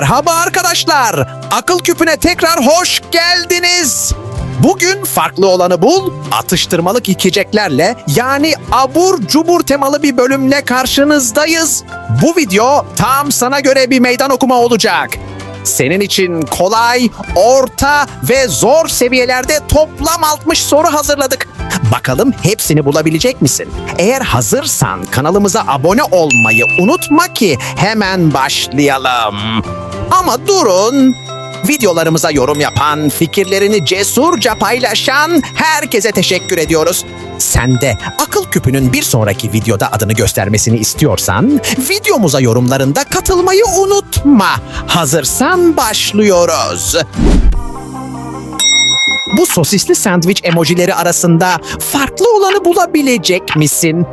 Merhaba arkadaşlar. Akıl küpüne tekrar hoş geldiniz. Bugün farklı olanı bul, atıştırmalık içeceklerle yani abur cubur temalı bir bölümle karşınızdayız. Bu video tam sana göre bir meydan okuma olacak. Senin için kolay, orta ve zor seviyelerde toplam 60 soru hazırladık. Bakalım hepsini bulabilecek misin? Eğer hazırsan kanalımıza abone olmayı unutma ki hemen başlayalım. Ama durun. Videolarımıza yorum yapan, fikirlerini cesurca paylaşan herkese teşekkür ediyoruz. Sen de akıl küpünün bir sonraki videoda adını göstermesini istiyorsan videomuza yorumlarında katılmayı unutma. Hazırsan başlıyoruz. Bu sosisli sandviç emojileri arasında farklı olanı bulabilecek misin?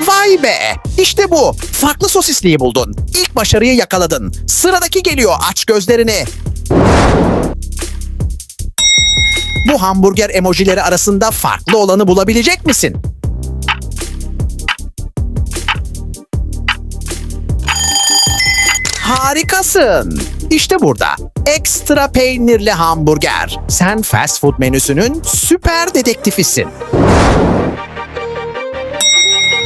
Vay be! İşte bu. Farklı sosisliği buldun. İlk başarıyı yakaladın. Sıradaki geliyor. Aç gözlerini. Bu hamburger emojileri arasında farklı olanı bulabilecek misin? Harikasın. İşte burada. Ekstra peynirli hamburger. Sen fast food menüsünün süper dedektifisin.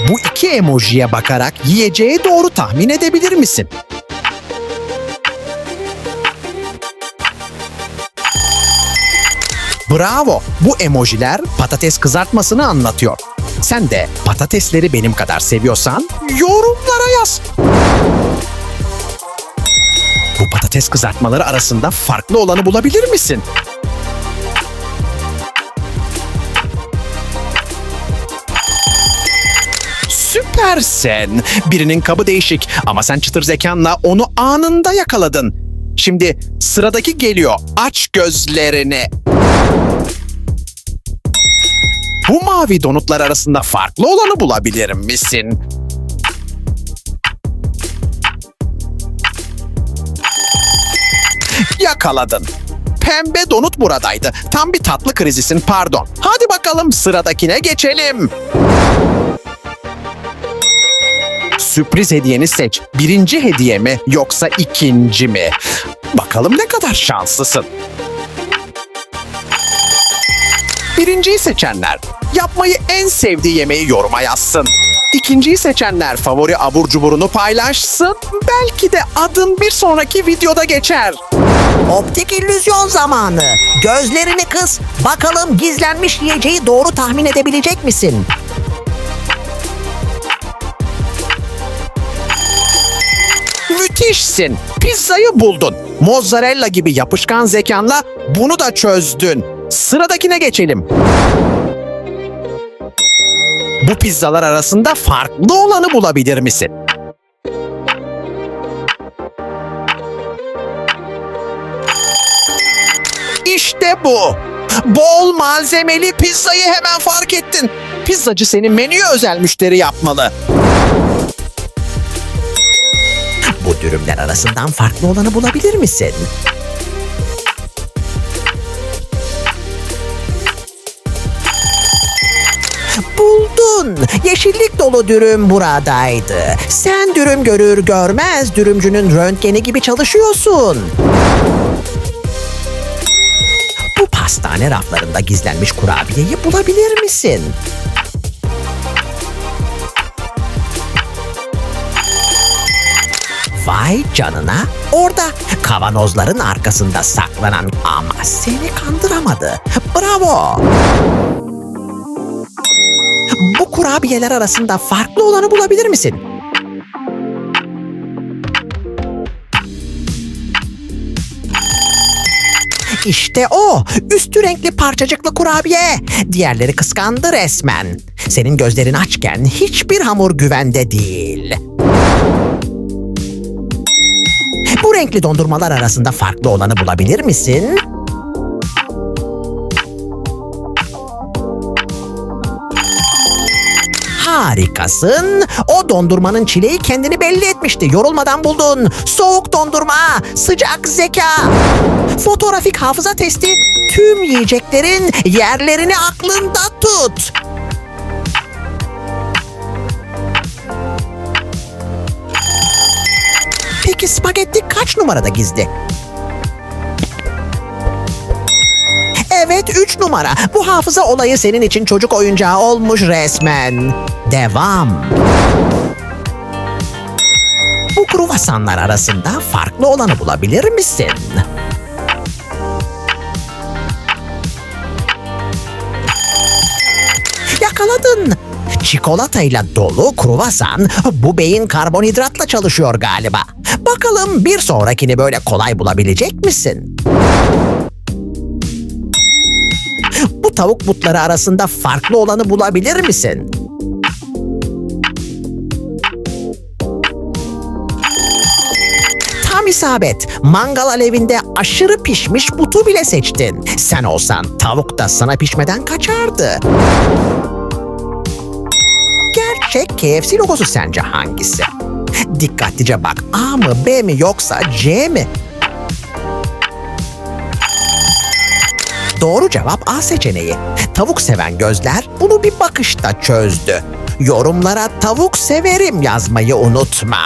Bu iki emojiye bakarak yiyeceği doğru tahmin edebilir misin? Bravo! Bu emojiler patates kızartmasını anlatıyor. Sen de patatesleri benim kadar seviyorsan yorumlara yaz. Patates kızartmaları arasında farklı olanı bulabilir misin? Süpersin. Birinin kabı değişik ama sen çıtır zekanla onu anında yakaladın. Şimdi sıradaki geliyor. Aç gözlerini. Bu mavi donutlar arasında farklı olanı bulabilir misin? Yakaladın. Pembe donut buradaydı. Tam bir tatlı krizisin pardon. Hadi bakalım sıradakine geçelim. Sürpriz hediyeni seç. Birinci hediye mi yoksa ikinci mi? Bakalım ne kadar şanslısın. Birinciyi seçenler yapmayı en sevdiği yemeği yoruma yazsın. İkinciyi seçenler favori abur cuburunu paylaşsın. Belki de adın bir sonraki videoda geçer. Optik illüzyon zamanı. Gözlerini kıs. Bakalım gizlenmiş yiyeceği doğru tahmin edebilecek misin? Müthişsin. Pizzayı buldun. Mozzarella gibi yapışkan zekanla bunu da çözdün. Sıradakine geçelim. Bu pizzalar arasında farklı olanı bulabilir misin? İşte bu. Bol malzemeli pizzayı hemen fark ettin. Pizzacı senin menüye özel müşteri yapmalı. Bu dürümler arasından farklı olanı bulabilir misin? Buldun. Yeşillik dolu dürüm buradaydı. Sen dürüm görür görmez dürümcünün röntgeni gibi çalışıyorsun. Bu pastane raflarında gizlenmiş kurabiyeyi bulabilir misin? Vay canına. Orada kavanozların arkasında saklanan ama seni kandıramadı. Bravo. Bu kurabiyeler arasında farklı olanı bulabilir misin? İşte o. Üstü renkli parçacıklı kurabiye. Diğerleri kıskandı resmen. Senin gözlerin açken hiçbir hamur güvende değil. Bu renkli dondurmalar arasında farklı olanı bulabilir misin? Harikasın. O dondurmanın çileği kendini belli etmişti. Yorulmadan buldun. Soğuk dondurma, sıcak zeka. Fotoğrafik hafıza testi. Tüm yiyeceklerin yerlerini aklında tut. Peki spagetti kaç numarada gizli? 3 numara. Bu hafıza olayı senin için çocuk oyuncağı olmuş resmen. Devam. Bu kruvasanlar arasında farklı olanı bulabilir misin? Yakaladın. Çikolatayla dolu kruvasan bu beyin karbonhidratla çalışıyor galiba. Bakalım bir sonrakini böyle kolay bulabilecek misin? Tavuk butları arasında farklı olanı bulabilir misin? Tam isabet. Mangal alevinde aşırı pişmiş butu bile seçtin. Sen olsan tavuk da sana pişmeden kaçardı. Gerçek KFC logosu sence hangisi? Dikkatlice bak. A mı B mi yoksa C mi? Doğru cevap A seçeneği. Tavuk seven gözler bunu bir bakışta çözdü. Yorumlara tavuk severim yazmayı unutma.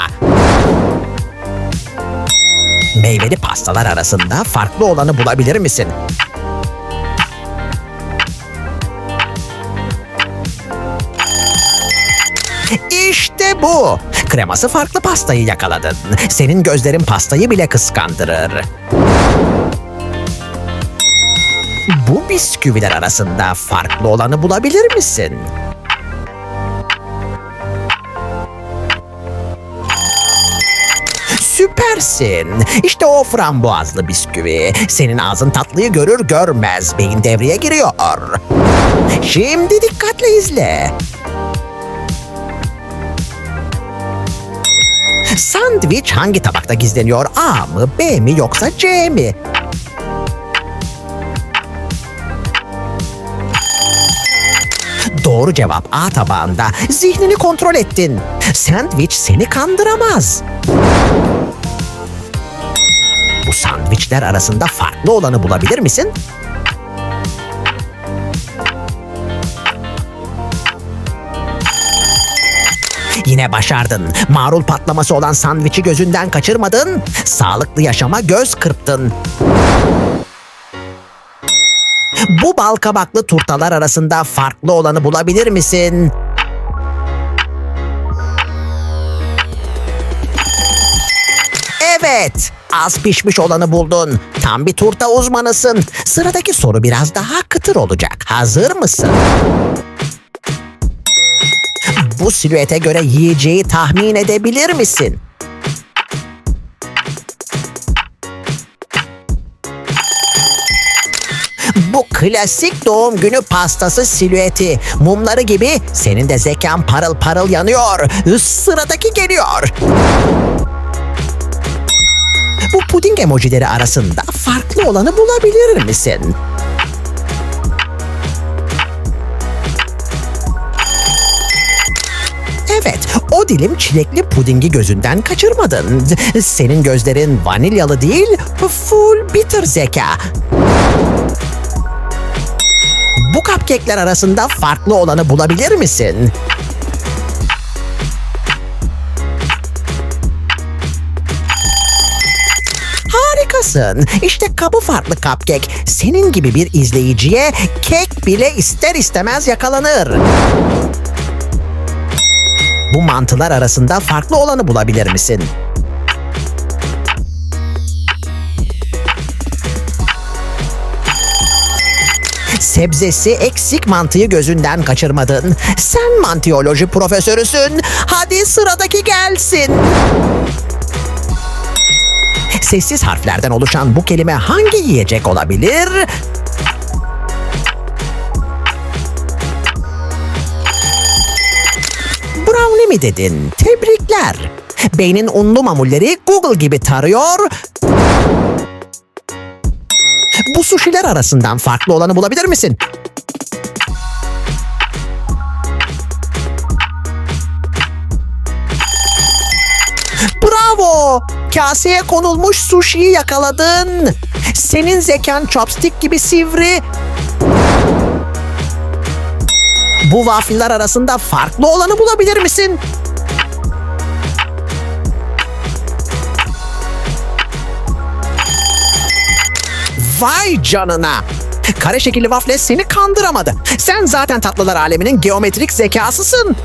Meyveli pastalar arasında farklı olanı bulabilir misin? İşte bu. Kreması farklı pastayı yakaladın. Senin gözlerin pastayı bile kıskandırır. Bu bisküviler arasında farklı olanı bulabilir misin? Süpersin. İşte o frambuazlı bisküvi. Senin ağzın tatlıyı görür görmez beyin devreye giriyor. Şimdi dikkatle izle. Sandviç hangi tabakta gizleniyor? A mı, B mi yoksa C mi? Doğru cevap A tabağında. Zihnini kontrol ettin. Sandviç seni kandıramaz. Bu sandviçler arasında farklı olanı bulabilir misin? Yine başardın. Marul patlaması olan sandviçi gözünden kaçırmadın. Sağlıklı yaşama göz kırptın. Bu bal kabaklı turtalar arasında farklı olanı bulabilir misin? Evet, az pişmiş olanı buldun. Tam bir turta uzmanısın. Sıradaki soru biraz daha kıtır olacak. Hazır mısın? Bu silüete göre yiyeceği tahmin edebilir misin? Bu klasik doğum günü pastası silüeti. Mumları gibi senin de zekan parıl parıl yanıyor. Sıradaki geliyor. Bu puding emojileri arasında farklı olanı bulabilir misin? Evet, o dilim çilekli pudingi gözünden kaçırmadın. Senin gözlerin vanilyalı değil, full bitter zeka. Bu cupcake'ler arasında farklı olanı bulabilir misin? Harikasın. İşte kapı farklı cupcake. Senin gibi bir izleyiciye kek bile ister istemez yakalanır. Bu mantılar arasında farklı olanı bulabilir misin? Sebzesi eksik mantıyı gözünden kaçırmadın. Sen mantiyoloji profesörüsün. Hadi sıradaki gelsin. Sessiz harflerden oluşan bu kelime hangi yiyecek olabilir? Brownie mi dedin? Tebrikler. Beynin unlu mamulleri Google gibi tarıyor. Bu suşiler arasından farklı olanı bulabilir misin? Bravo! Kaseye konulmuş sushi'yi yakaladın. Senin zekan chopstick gibi sivri. Bu waffle'lar arasında farklı olanı bulabilir misin? Vay canına. Kare şekilli waffle seni kandıramadı. Sen zaten tatlılar aleminin geometrik zekasısın.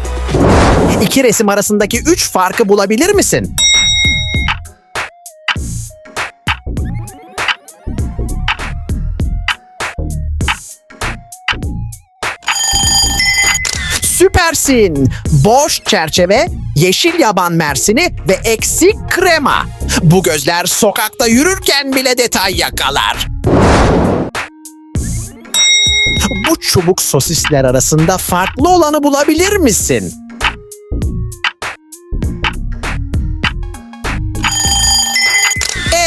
İki resim arasındaki üç farkı bulabilir misin? Süpersin. Boş çerçeve, yeşil yaban mersini ve eksik krema. Bu gözler sokakta yürürken bile detay yakalar. Bu çubuk sosisler arasında farklı olanı bulabilir misin?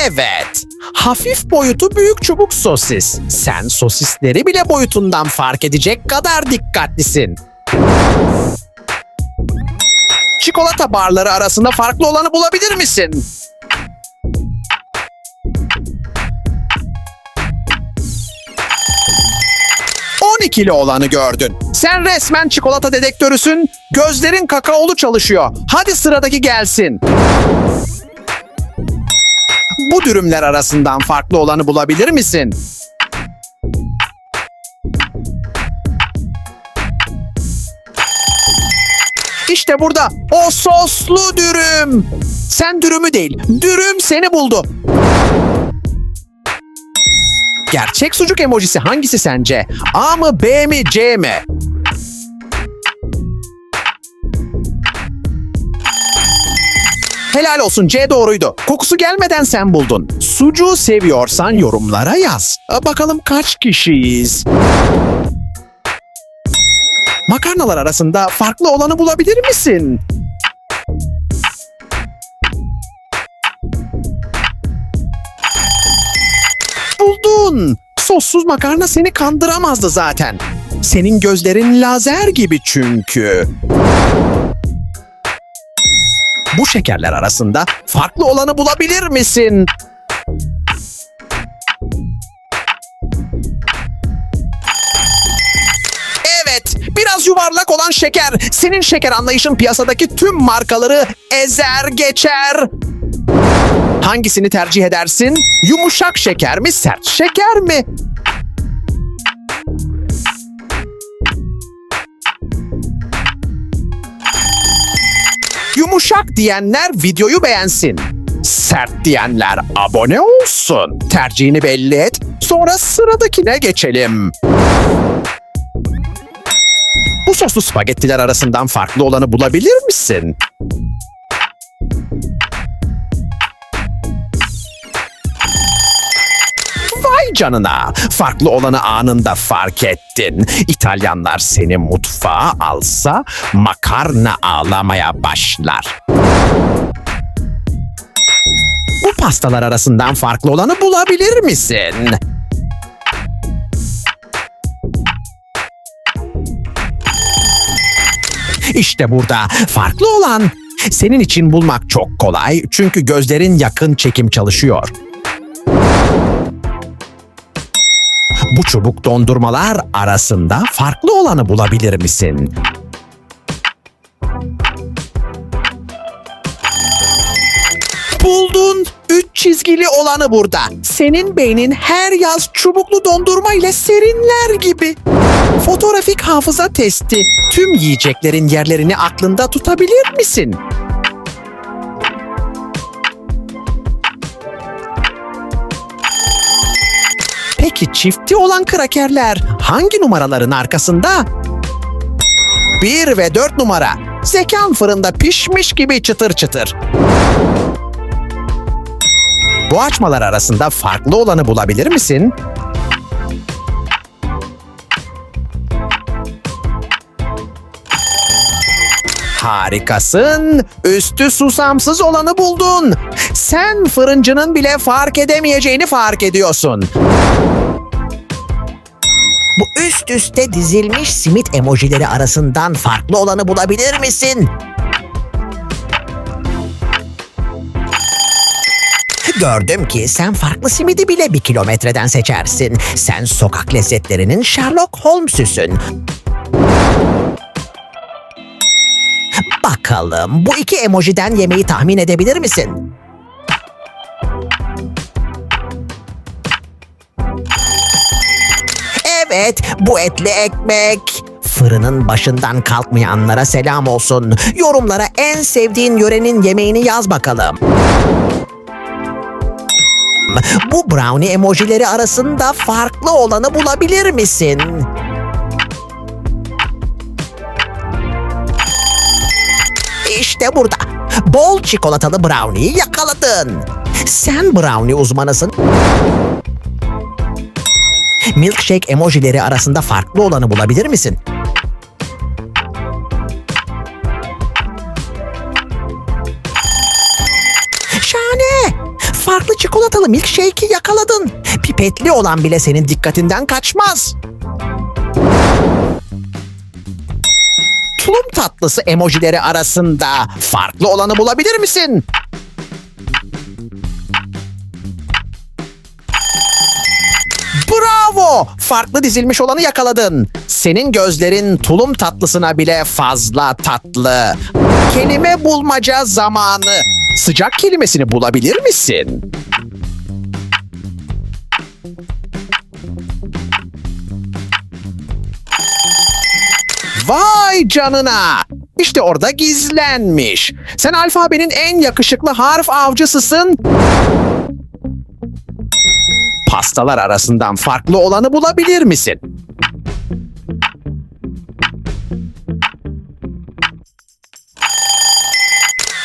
Evet. Hafif boyutu büyük çubuk sosis. Sen sosisleri bile boyutundan fark edecek kadar dikkatlisin. Çikolata barları arasında farklı olanı bulabilir misin? İkili olanı gördün. Sen resmen çikolata dedektörüsün. Gözlerin kakaolu çalışıyor. Hadi sıradaki gelsin. Bu dürümler arasından farklı olanı bulabilir misin? İşte burada o soslu dürüm. Sen dürümü değil, dürüm seni buldu. Gerçek sucuk emojisi hangisi sence? A mı, B mi, C mi? Helal olsun C doğruydu. Kokusu gelmeden sen buldun. Sucuğu seviyorsan yorumlara yaz. Bakalım kaç kişiyiz? Makarnalar arasında farklı olanı bulabilir misin? Buldun. Sossuz makarna seni kandıramazdı zaten. Senin gözlerin lazer gibi çünkü. Bu şekerler arasında farklı olanı bulabilir misin? Evet, biraz yuvarlak olan şeker. Senin şeker anlayışın piyasadaki tüm markaları ezer geçer. Hangisini tercih edersin? Yumuşak şeker mi, sert şeker mi? Yumuşak diyenler videoyu beğensin. Sert diyenler abone olsun. Tercihini belli et. Sonra sıradakine geçelim. Bu soslu spagettiler arasından farklı olanı bulabilir misin? Vay canına. Farklı olanı anında fark ettin. İtalyanlar seni mutfağa alsa makarna ağlamaya başlar. Bu pastalar arasından farklı olanı bulabilir misin? İşte burada farklı olan. Senin için bulmak çok kolay çünkü gözlerin yakın çekim çalışıyor. Bu çubuk dondurmalar arasında farklı olanı bulabilir misin? Buldun. Üç çizgili olanı burada. Senin beynin her yaz çubuklu dondurma ile serinler gibi. Fotoğrafik hafıza testi. Tüm yiyeceklerin yerlerini aklında tutabilir misin? Peki çifti olan krakerler hangi numaraların arkasında? 1 ve 4 numara. Zekan fırında pişmiş gibi çıtır çıtır. Bu açmalar arasında farklı olanı bulabilir misin? Harikasın. Üstü susamsız olanı buldun. Sen fırıncının bile fark edemeyeceğini fark ediyorsun. Bu üst üste dizilmiş simit emojileri arasından farklı olanı bulabilir misin? Gördüm ki sen farklı simidi bile bir kilometreden seçersin. Sen sokak lezzetlerinin Sherlock Holmes'üsün. Bakalım bu iki emojiden yemeği tahmin edebilir misin? Evet, bu etli ekmek. Fırının başından kalkmayanlara selam olsun. Yorumlara en sevdiğin yörenin yemeğini yaz bakalım. Bu brownie emojileri arasında farklı olanı bulabilir misin? İşte burada. Bol çikolatalı brownie'yi yakaladın. Sen brownie uzmanısın. Milkshake emojileri arasında farklı olanı bulabilir misin? Şahane! Farklı çikolatalı milkshake'i yakaladın. Pipetli olan bile senin dikkatinden kaçmaz. Tulum tatlısı emojileri arasında farklı olanı bulabilir misin? Bravo! Farklı dizilmiş olanı yakaladın. Senin gözlerin tulum tatlısına bile fazla tatlı. Kelime bulmaca zamanı. Sıcak kelimesini bulabilir misin? Vay canına! İşte orada gizlenmiş. Sen alfabenin en yakışıklı harf avcısısın. Pastalar arasından farklı olanı bulabilir misin?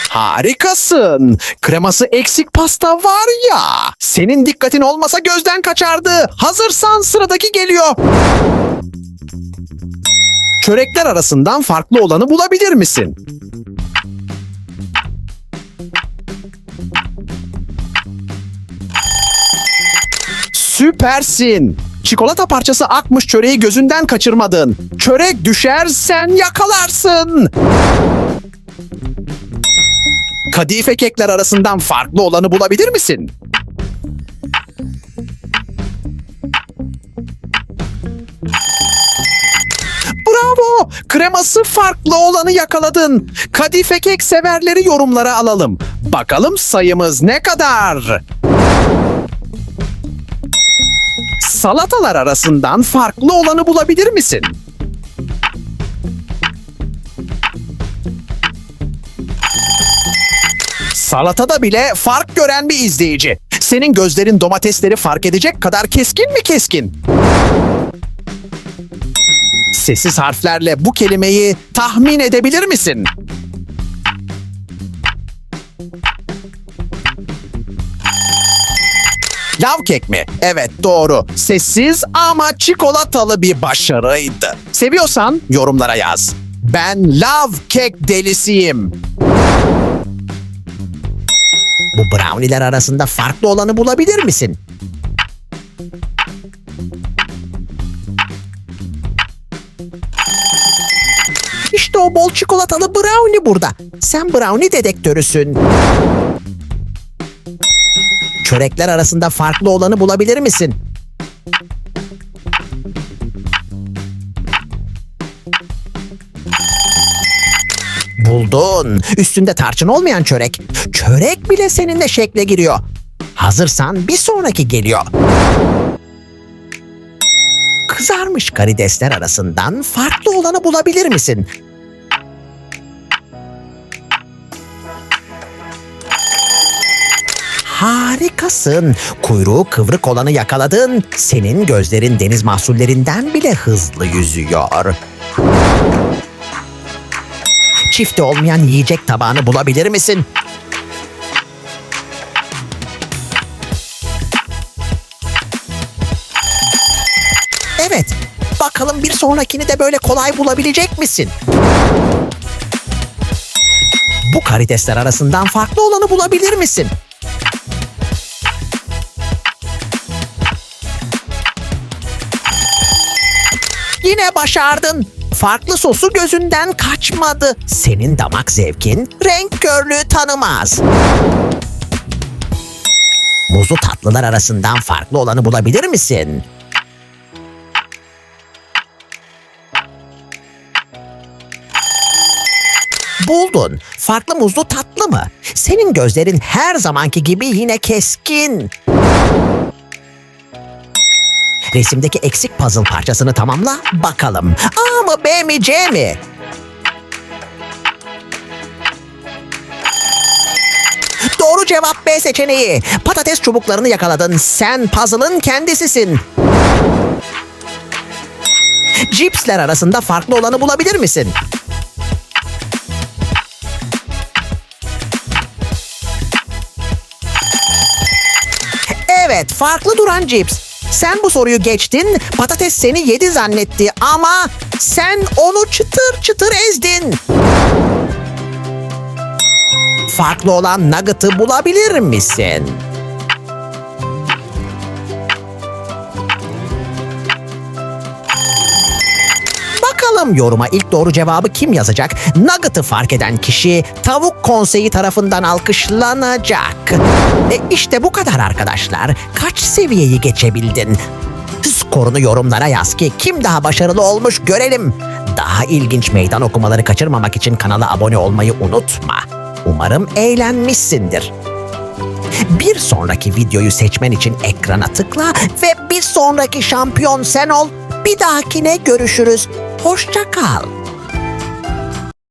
Harikasın. Kreması eksik pasta var ya. Senin dikkatin olmasa gözden kaçardı. Hazırsan sıradaki geliyor. Çörekler arasından farklı olanı bulabilir misin? Süpersin. Çikolata parçası akmış çöreği gözünden kaçırmadın. Çörek düşer sen yakalarsın. Kadife kekler arasından farklı olanı bulabilir misin? Bravo! Kreması farklı olanı yakaladın. Kadife kek severleri yorumlara alalım. Bakalım sayımız ne kadar? Salatalar arasından farklı olanı bulabilir misin? Salatada bile fark gören bir izleyici. Senin gözlerin domatesleri fark edecek kadar keskin mi keskin? Sessiz harflerle bu kelimeyi tahmin edebilir misin? Lav kek mi? Evet doğru. Sessiz ama çikolatalı bir başarıydı. Seviyorsan yorumlara yaz. Ben lav kek delisiyim. Bu brownie'ler arasında farklı olanı bulabilir misin? O bol çikolatalı brownie burada. Sen brownie dedektörüsün. Çörekler arasında farklı olanı bulabilir misin? Buldun. Üstünde tarçın olmayan çörek. Çörek bile seninle şekle giriyor. Hazırsan bir sonraki geliyor. Kızarmış karidesler arasından farklı olanı bulabilir misin? Harikasın. Kuyruğu kıvrık olanı yakaladın. Senin gözlerin deniz mahsullerinden bile hızlı yüzüyor. Çifte olmayan yiyecek tabağını bulabilir misin? Evet. Bakalım bir sonrakini de böyle kolay bulabilecek misin? Bu karidesler arasından farklı olanı bulabilir misin? Yine başardın. Farklı sosu gözünden kaçmadı. Senin damak zevkin renk körlüğü tanımaz. Muzlu tatlılar arasından farklı olanı bulabilir misin? Buldun. Farklı muzlu tatlı mı? Senin gözlerin her zamanki gibi yine keskin. Resimdeki eksik puzzle parçasını tamamla bakalım. A mı B mi C mi? Doğru cevap B seçeneği. Patates çubuklarını yakaladın. Sen puzzle'ın kendisisin. Cipsler arasında farklı olanı bulabilir misin? Evet, farklı duran cips. Sen bu soruyu geçtin, patates seni yedi zannetti ama sen onu çıtır çıtır ezdin. Farklı olan nugget'ı bulabilir misin? Yoruma ilk doğru cevabı kim yazacak? Nugget'ı fark eden kişi tavuk konseyi tarafından alkışlanacak. E işte bu kadar arkadaşlar. Kaç seviyeyi geçebildin? Skorunu yorumlara yaz ki kim daha başarılı olmuş görelim. Daha ilginç meydan okumaları kaçırmamak için kanala abone olmayı unutma. Umarım eğlenmişsindir. Bir sonraki videoyu seçmen için ekrana tıkla ve bir sonraki şampiyon sen ol. Bir dahakine görüşürüz. Hoşça kal.